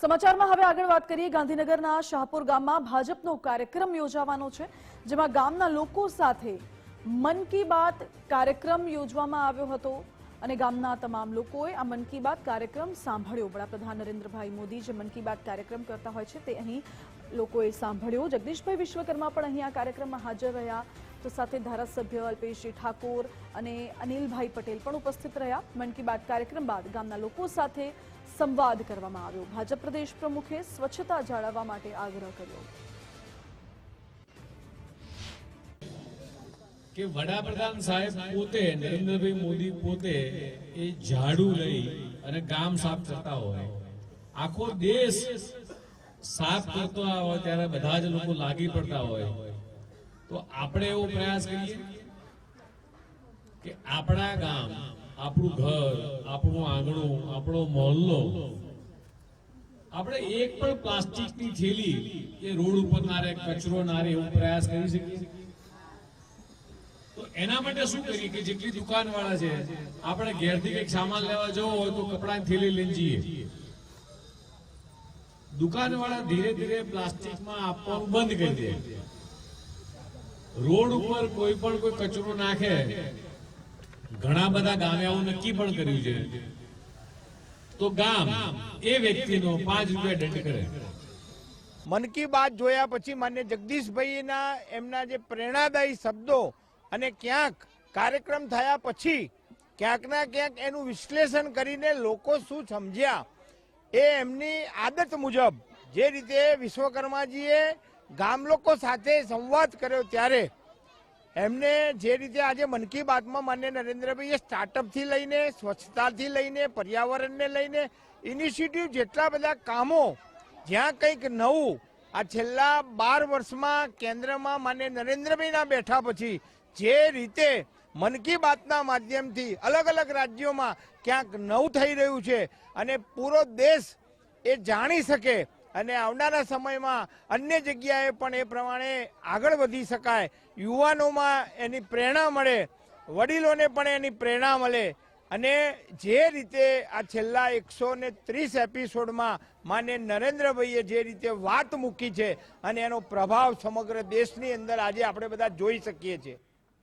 સમાચારમાં હવે આગળ વાત કરીએ. ગાંધીનગરના શાહપુર ગામમાં ભાજપનો કાર્યક્રમ યોજાવાનો છે, જેમાં ગામના લોકો સાથે મન કી બાત કાર્યક્રમ યોજવામાં આવ્યો હતો અને ગામના તમામ લોકોએ આ મન કી બાત કાર્યક્રમ સાંભળ્યો. વડાપ્રધાન નરેન્દ્રભાઈ મોદી જે મન કી બાત કાર્યક્રમ કરતા હોય છે તે અહીં લોકોએ સાંભળ્યો. જગદીશભાઈ વિશ્વકર્મા પણ અહીં આ કાર્યક્રમમાં હાજર રહ્યા. તો સાથે ધારાસભ્ય અલ્પેશજી ઠાકોર અને અનિલભાઈ પટેલ પણ ઉપસ્થિત રહ્યા. મન કી બાત કાર્યક્રમ બાદ ગામના લોકો સાથે સંવાદ કરવામાં આવ્યો. ભાજપ પ્રદેશ પ્રમુખે સ્વચ્છતા જાળવવા માટે આગ્રહ કર્યો. કે વડાપ્રધાન સાહેબ પોતે, નરેન્દ્રભાઈ મોદી પોતે એ ઝાડુ લઈ અને ગામ સાફ કરતા હોય. આખો દેશ સાફ કરતો હોય ત્યારે બધા જ લોકો લાગી પડતા હોય. તો આપણે એવો પ્રયાસ કરીએ કે આપણા ગામ આપણું ઘર, આપણું આંગણું, આપણો મહોલ્લો. આપણે એક પણ પ્લાસ્ટિકની થેલી એ રોડ ઉપર ના રહે, કચરો ના રહે એવો પ્રયાસ કરી શકીએ તો એના માટે શું કરીએ કે જેટલી દુકાન વાળા છે, આપણે ઘેરથી કંઈક સામાન લેવા જવો હોય તો કપડાની થેલી લઈને જઈએ. દુકાન વાળા ધીરે ધીરે પ્લાસ્ટિકમાં આપવાનું બંધ કરી દે. રોડ ઉપર કોઈ પણ કોઈ કચરો નાખે ઘણા બધા ગામે આવું નક્કી પણ કર્યું છે. તો ગામ એ વ્યક્તિનો પાંચ રૂપિયા દંડ કરે. મન કી બાત જોયા પછી માન્ય જગદીશભાઈના એમના જે પ્રેરણાદાયી શબ્દો અને ક્યાંક કાર્યક્રમ થયા પછી ક્યાંક ના ક્યાંક એનું વિશ્લેષણ કરીને લોકો શું સમજ્યા એ એમની આદત મુજબ જે રીતે વિશ્વકર્માજીએ ગામ લોકો સાથે સંવાદ કર્યો ત્યારે એમને જે રીતે આજે મન કી બાતમાં માન્ય નરેન્દ્રભાઈએ સ્ટાર્ટઅપથી લઈને, સ્વચ્છતાથી લઈને, પર્યાવરણને લઈને ઇનિશિયેટિવ જેટલા બધા કામો, જ્યાં કંઈક નવું, આ છેલ્લા બાર વર્ષમાં કેન્દ્રમાં માન્ય નરેન્દ્રભાઈના બેઠા પછી જે રીતે મન કી બાતના માધ્યમથી અલગ અલગ રાજ્યોમાં ક્યાંક નવું થઈ રહ્યું છે અને પૂરો દેશ એ જાણી શકે અને આવનારા સમયમાં અન્ય જગ્યાએ પણ એ પ્રમાણે આગળ વધી શકાય. યુવાનોમાં એની પ્રેરણા મળે, વડીલોને પણ એની પ્રેરણા મળે. અને જે રીતે આ છેલ્લા એકસો ને ત્રીસ એપિસોડમાં માન્ય નરેન્દ્રભાઈએ જે રીતે વાત મૂકી છે અને એનો પ્રભાવ સમગ્ર દેશની અંદર આજે આપણે બધા જોઈ શકીએ છીએ.